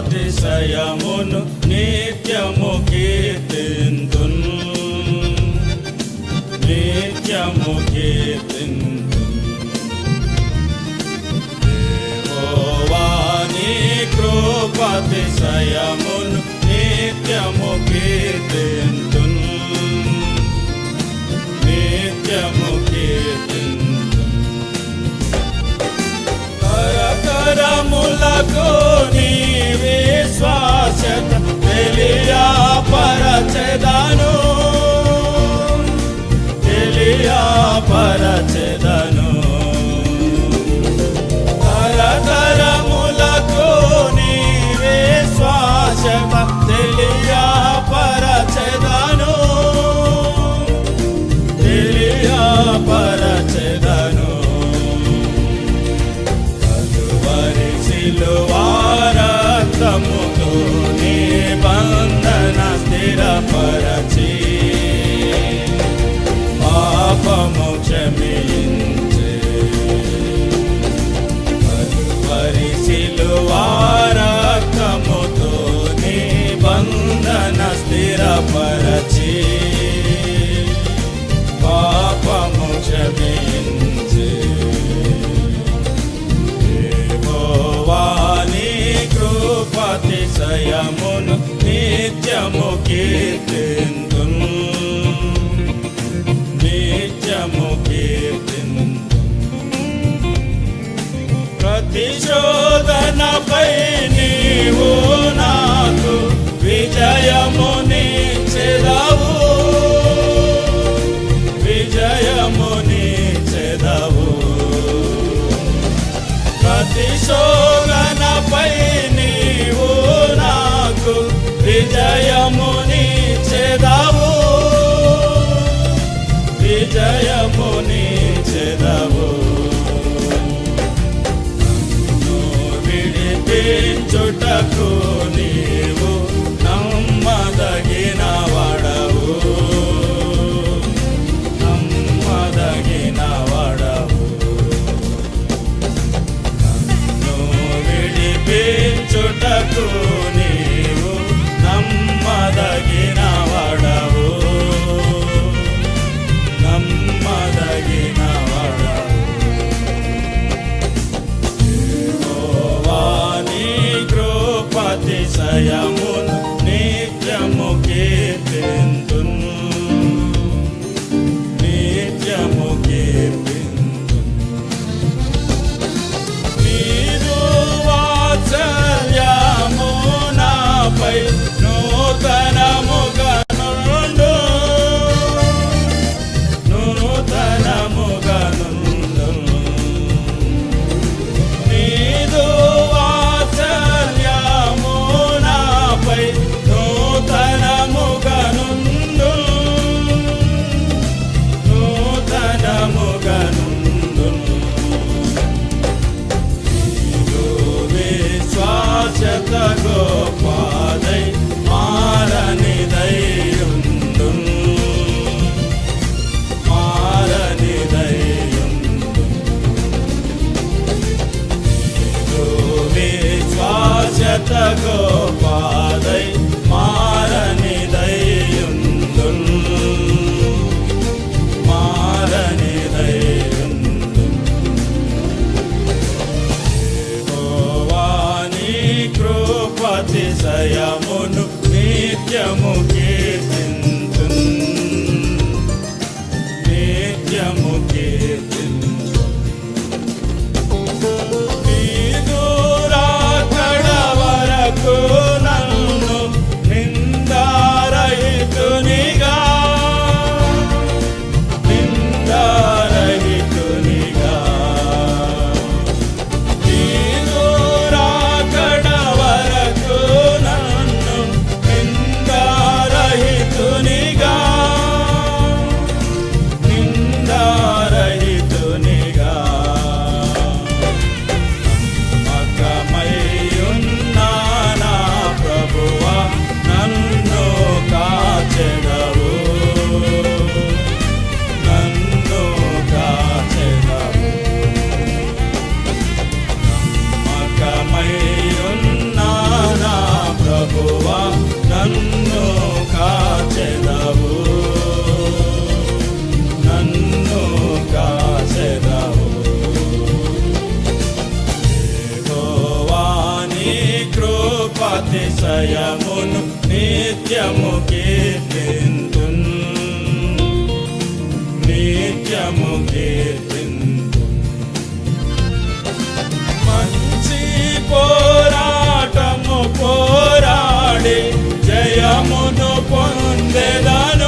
అతిశయమును నిత్యము కీర్తింతున్. నిత్యము కీర్తింతు পাতে সায়ামন নিত্যমুখীর্তিন তুন নিত্যমুখীর্তিন কর কর মুলাকো అతిశోగనపై నీవు నాకు. విజయము అతిశయమున నన్ను కాచెదవు. నన్ను కాచెదవు. దేవాని కృపతిశయమును నిత్యముకి de dar.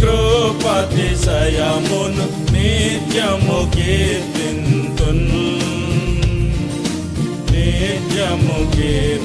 కృపతిశయమును నిత్యము కీర్తింతున్. నిత్యము కీర్తి